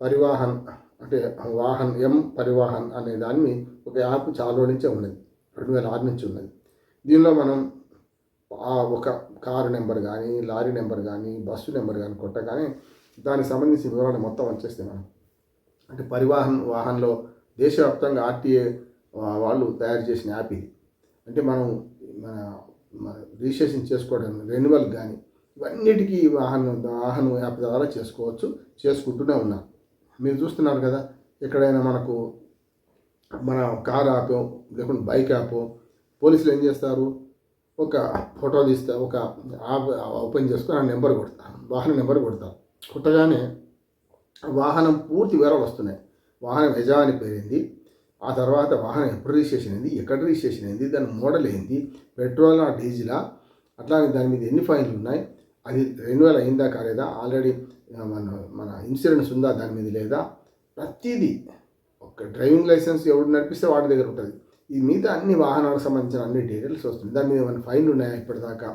పరివాహన్ అంటే వాహన్ ఎం పరివాహన్ అనే దాన్ని ఒక యాప్ చాలా నుంచే ఉన్నది. రెండు వేల ఆరు నుంచి ఉన్నది. దీనిలో మనం ఆ ఒక కారు నెంబర్ కానీ లారీ నెంబర్ కానీ బస్సు నెంబర్ కానీ కొట్టగానే దానికి సంబంధించిన వివరాలు మొత్తం వచ్చేస్తాయి మనం అంటే పరివాహన్ వాహన్లో దేశవ్యాప్తంగా ఆర్టీఏ వాళ్ళు తయారు చేసిన యాప్ ఇది. అంటే మనం మన రిజిస్ట్రేషన్ చేసుకోవడం రెన్యువల్ కానీ ఇవన్నిటికీ వాహనం వాహనం యాప్ ద్వారా చేసుకోవచ్చు చేసుకుంటూనే ఉన్నాను మీరు చూస్తున్నారు కదా ఎక్కడైనా మనకు మన కార్ ఆపో లేకుంటే బైక్ ఆపో పోలీసులు ఏం చేస్తారు? ఒక ఫోటో తీస్తే ఒక యాప్ ఓపెన్ చేసుకొని ఆ నెంబర్ కొడతారు వాహన నెంబర్ కొడతారు కొట్టగానే వాహనం పూర్తి వివరాలు వస్తున్నాయి. వాహనం యజమాని పేరేంది? ఆ తర్వాత వాహనం ఎప్పుడు రిజిస్ట్రేషన్ అయింది? ఎక్కడ రిజిస్ట్రేషన్ అయింది? దాని మోడల్ ఏంది? పెట్రోలా డీజిలా? అట్లాగే దాని మీద ఎన్ని ఫైన్లు ఉన్నాయి? అది రెన్యువల్ అయిందా కాలేదా? ఆల్రెడీ మన మన ఇన్సూరెన్స్ ఉందా దాని మీద లేదా? ప్రతిదీ ఒక డ్రైవింగ్ లైసెన్స్ ఎవడు నడిపిస్తే వాడి దగ్గర ఉంటుంది. ఈ మిగతా అన్ని వాహనాలకు సంబంధించిన అన్ని డీటెయిల్స్ వస్తుంది. దాని మీద ఏమైనా ఫైన్లు ఉన్నాయా ఇప్పటిదాకా?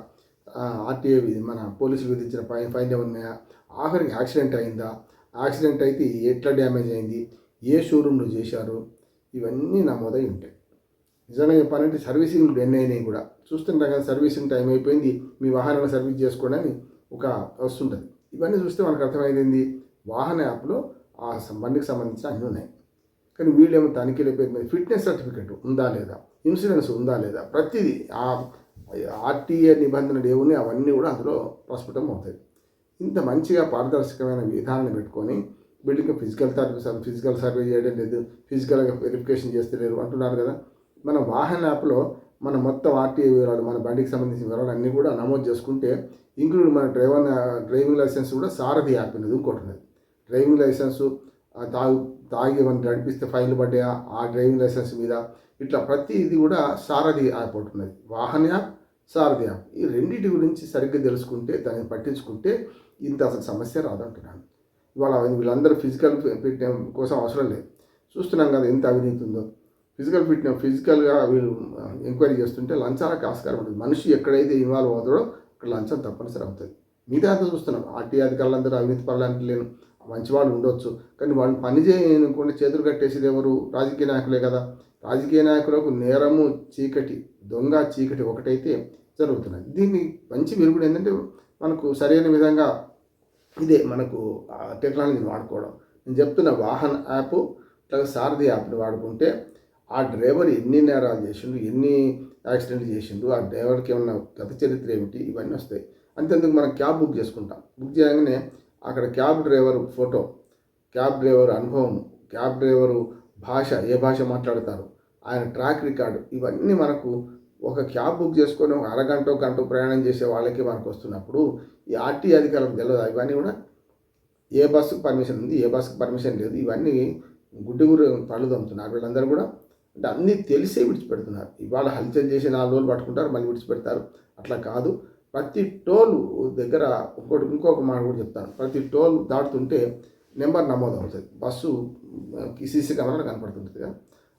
ఆర్టీఏ మన పోలీసులు విధించిన ఫైన్ ఫైన్లు ఉన్నాయా? ఆఖరికి యాక్సిడెంట్ అయిందా? యాక్సిడెంట్ అయితే ఎట్లా డ్యామేజ్ అయింది? ఏ షోరూంలో చేశారు? ఇవన్నీ నమోదై ఉంటాయి. నిజంగా చెప్పాలంటే సర్వీసింగ్ ఎన్ని అయినాయి కూడా. చూస్తుంటాం కదా సర్వీసింగ్ టైం అయిపోయింది మీ వాహనాన్ని సర్వీస్ చేసుకోవడానికి ఒక వస్తుంటుంది. ఇవన్నీ చూస్తే మనకు అర్థమైంది వాహన యాప్లో ఆ బండికి సంబంధించిన అన్నీ ఉన్నాయి. కానీ వీళ్ళేమో తనిఖీల పేరు మీద ఫిట్నెస్ సర్టిఫికేట్ ఉందా లేదా? ఇన్సూరెన్స్ ఉందా లేదా? ప్రతిదీ ఆ ఆర్టీఏ నిబంధనలు ఏమున్నాయి? అవన్నీ కూడా అందులో ప్రస్ఫుటం అవుతాయి. ఇంత మంచిగా పారదర్శకమైన విధానాన్ని పెట్టుకొని building physical service physical survey చేయడం లేదు ఫిజికల్గా వెరిఫికేషన్ చేస్తలేరు అంటున్నారు కదా. మన వాహన యాప్లో మన మొత్తం ఆర్టీఏ వివరాలు మన బండికి సంబంధించిన వివరాలు అన్నీ కూడా నమోదు చేసుకుంటే ఇంక్లూడ్ మన డ్రైవర్ డ్రైవింగ్ లైసెన్స్ కూడా సారథి యాప్ అనేది ఇంకోటి. ఉన్నది డ్రైవింగ్ లైసెన్సు తాగి తాగు తాగి ఏమైనా నడిపిస్తే ఫైన్లు పడ్డాయా? ఆ డ్రైవింగ్ లైసెన్స్ మీద ఇట్లా ప్రతి ఇది కూడా సారథి యాప్ ఒకటి ఉన్నది. వాహన యాప్ సారథి యాప్. ఈ రెండింటి గురించి సరిగ్గా తెలుసుకుంటే దాన్ని పట్టించుకుంటే ఇంత అసలు సమస్య రాదంటున్నాను. ఇవాళ వీళ్ళందరూ ఫిజికల్ ఫిట్నెస్ కోసం అవసరం లేదు. చూస్తున్నాం కదా ఎంత అవినీతి ఉందో. ఫిజికల్ ఫిట్నెస్ ఫిజికల్గా ఎంక్వైరీ చేస్తుంటే లంచాలకు ఆస్కారం ఉంటుంది. మనిషి ఎక్కడైతే ఇన్వాల్వ్ అవుతాడో అక్కడ లంచం తప్పనిసరి అవుతుంది. మిగతా అంతా చూస్తున్నాం. ఆర్టీ అధికారులందరూ అవినీతి పనులంటే లేను. మంచి వాళ్ళు ఉండొచ్చు. కానీ వాళ్ళు పని చేయకుండా చేతులు కట్టేసేది ఎవరు? రాజకీయ నాయకులే కదా. రాజకీయ నాయకులకు నేరము చీకటి దొంగ చీకటి ఒకటైతే జరుగుతున్నది. దీన్ని మంచి విరుగుడు ఏంటంటే మనకు సరైన విధంగా ఇదే మనకు ఆ టెక్నాలజీని వాడుకోవడం. నేను చెప్తున్న వాహన యాప్ ప్లస్ సారథి యాప్ని వాడుకుంటే ఆ డ్రైవర్ ఎన్ని నేరాలు చేసిండు ఎన్ని యాక్సిడెంట్ చేసిండు ఆ డ్రైవర్కి ఏమన్నా గత చరిత్ర ఏమిటి? ఇవన్నీ వస్తాయి. అంతేందుకు మనం క్యాబ్ బుక్ చేసుకుంటాం. బుక్ చేయగానే అక్కడ cab driver photo cab driver అనుభవం క్యాబ్ డ్రైవరు భాష ఏ భాష మాట్లాడతారు ఆయన ట్రాక్ రికార్డు ఇవన్నీ మనకు ఒక క్యాబ్ బుక్ చేసుకొని ఒక అరగంట గంట ప్రయాణం చేసే వాళ్ళకి మనకు వస్తున్నప్పుడు ఈ ఆర్టీ అధికారులకు తెలియదు? ఇవన్నీ కూడా ఏ బస్సుకు పర్మిషన్ ఉంది ఏ బస్సుకు పర్మిషన్ లేదు ఇవన్నీ గుడ్డి గురు పళ్ళు తమ్ముతున్నారు వీళ్ళందరూ కూడా అంటే అన్నీ తెలిసే విడిచిపెడుతున్నారు. ఇవాళ హల్చల్ చేసి నాలుగు రోజులు పట్టుకుంటారు మళ్ళీ విడిచిపెడతారు. అట్లా కాదు. ప్రతి టోల్ దగ్గర ఇంకోటి ఇంకొక మాట కూడా చెప్తాను. ప్రతి టోల్ దాటుతుంటే నెంబర్ నమోదు అవుతుంది. బస్సు సీసీ కెమెరాలో కనపడుతుంటుంది కదా.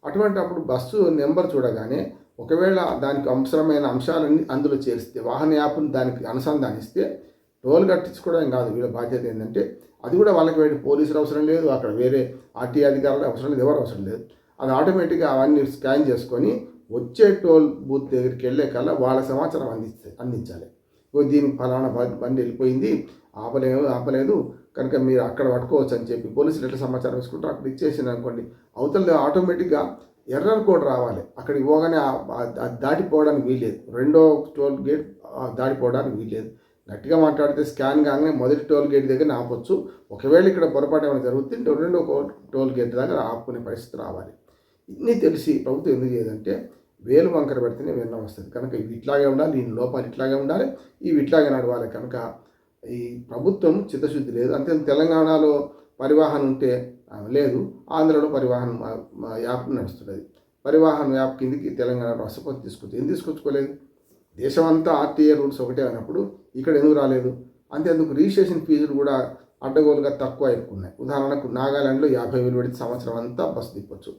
అటువంటి అప్పుడు బస్సు నెంబర్ చూడగానే ఒకవేళ దానికి అవసరమైన అంశాలన్నీ అందులో చేరిస్తే వాహన యాప్ని దానికి అనుసంధానిస్తే టోల్ కట్టించుకోవడం కాదు. వీళ్ళ బాధ్యత ఏంటంటే అది కూడా వాళ్ళకి వెళ్ళి పోలీసులు అవసరం లేదు. అక్కడ వేరే ఆర్టీ అధికారులు అవసరం లేదు ఎవరు అవసరం లేదు. అది ఆటోమేటిక్గా అవన్నీ స్కాన్ చేసుకొని వచ్చే టోల్ బూత్ దగ్గరికి వెళ్ళే కల్లా వాళ్ళ సమాచారం అందిస్తే అందించాలి. ఓ దీనికి ఫలానా బండి వెళ్ళిపోయింది ఆపలేదు ఆపలేదు కనుక మీరు అక్కడ పట్టుకోవచ్చు అని చెప్పి పోలీసులు ఎట్లా సమాచారం ఇచ్చుకుంటారు అక్కడ ఇచ్చేసింది అనుకోండి. అవతల ఆటోమేటిక్గా ఎర్రర్ కోడ్ రావాలి. అక్కడికి పోగానే అది దాటిపోవడానికి వీల్లేదు. రెండో టోల్ గేట్ దాటిపోవడానికి వీల్లేదు. గట్టిగా మాట్లాడితే స్కాన్ కాగానే మొదటి టోల్ గేట్ దగ్గర ఆపొచ్చు. ఒకవేళ ఇక్కడ పొరపాటు ఏమైనా జరుగుతుంటే రెండో కో- టోల్ గేట్ దగ్గర ఆపుకునే పరిస్థితి రావాలి. ఇన్ని తెలిసి ప్రభుత్వం ఎందుకు చేయదంటే వేలు వంకర పెడితేనే విన్నం వస్తుంది. కనుక ఇవి ఇట్లాగే ఉండాలి దీని లోపాలు ఇట్లాగే ఉండాలి ఇవి ఇట్లాగే నడవాలి. కనుక ఈ ప్రభుత్వం చిత్తశుద్ధి లేదు. అంతే తెలంగాణలో పరివాహన్ ఉంటే లేదు. ఆంధ్రలో పరివాహన్ యాప్ నడుస్తున్నది. పరివాహన్ యాప్ కిందికి తెలంగాణ రాష్ట్రపతి తీసుకొచ్చి ఎందుకు తీసుకొచ్చుకోలేదు? దేశమంతా ఆర్టీఏ రూల్స్ ఒకటే అయినప్పుడు ఇక్కడ ఎందుకు రాలేదు? అంతేందుకు రిజిస్ట్రేషన్ ఫీజులు కూడా అడ్డగోలుగా తక్కువ ఎక్కువ ఉన్నాయి ఉదాహరణకు నాగాలాండ్లో యాభై వేలు పెడితే సంవత్సరం అంతా బస్సు తిప్పొచ్చు.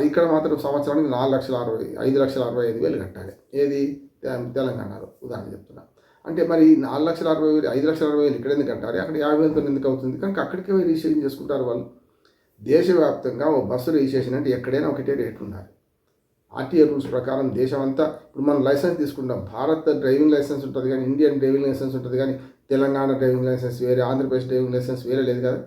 ఇక్కడ మాత్రం సంవత్సరానికి నాలుగు లక్షల అరవై ఐదు లక్షల అరవై ఐదు వేలు కట్టాలి. ఏది? తెలంగాణలో ఉదాహరణ చెప్తున్నా. అంటే మరి ఈ నాలుగు లక్షల అరవై వేలు ఐదు లక్షల అరవై వేలు ఇక్కడ ఎందుకు కట్టాలి? అక్కడ యాభై వేలతో ఎందుకు అవుతుంది? కనుక అక్కడికే రిజిస్ట్రేషన్ చేసుకుంటారు వాళ్ళు. దేశవ్యాప్తంగా ఓ బస్సు రిజిస్ట్రేషన్ అంటే ఎక్కడైనా ఒకటే రేట్ ఉండాలి. ఆర్టీఏ రూల్స్ ప్రకారం దేశం అంతా ఇప్పుడు మనం లైసెన్స్ తీసుకుంటాం. భారత్ డ్రైవింగ్ లైసెన్స్ ఉంటుంది కానీ ఇండియన్ డ్రైవింగ్ లైసెన్స్ ఉంటుంది కానీ తెలంగాణ డ్రైవింగ్ లైసెన్స్ వేరే ఆంధ్రప్రదేశ్ డ్రైవింగ్ లైసెన్స్ వేరే లేదు కదా.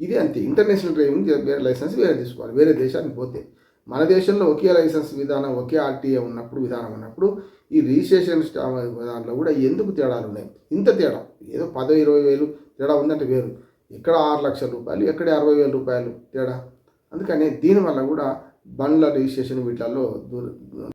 ఇది అంతే. ఇంటర్నేషనల్ డ్రైవింగ్ వేరే లైసెన్స్ వేరే తీసుకోవాలి. వేరే దేశానికి పోతే. మన దేశంలో ఒకే లైసెన్స్ విధానం ఒకే ఆర్టీఏ ఉన్నప్పుడు విధానం ఉన్నప్పుడు ఈ రిజిస్ట్రేషన్ స్టా- దాంట్లో కూడా ఎందుకు తేడాలు ఉన్నాయి? ఇంత తేడా. ఏదో పదో ఇరవై వేలు తేడా ఉందంటే వేరు. ఎక్కడ ఆరు లక్షల రూపాయలు ఎక్కడ అరవై వేల రూపాయలు తేడా? అందుకని దీనివల్ల కూడా బండ్ల రిజిస్ట్రేషన్ వీటిల్లో దూర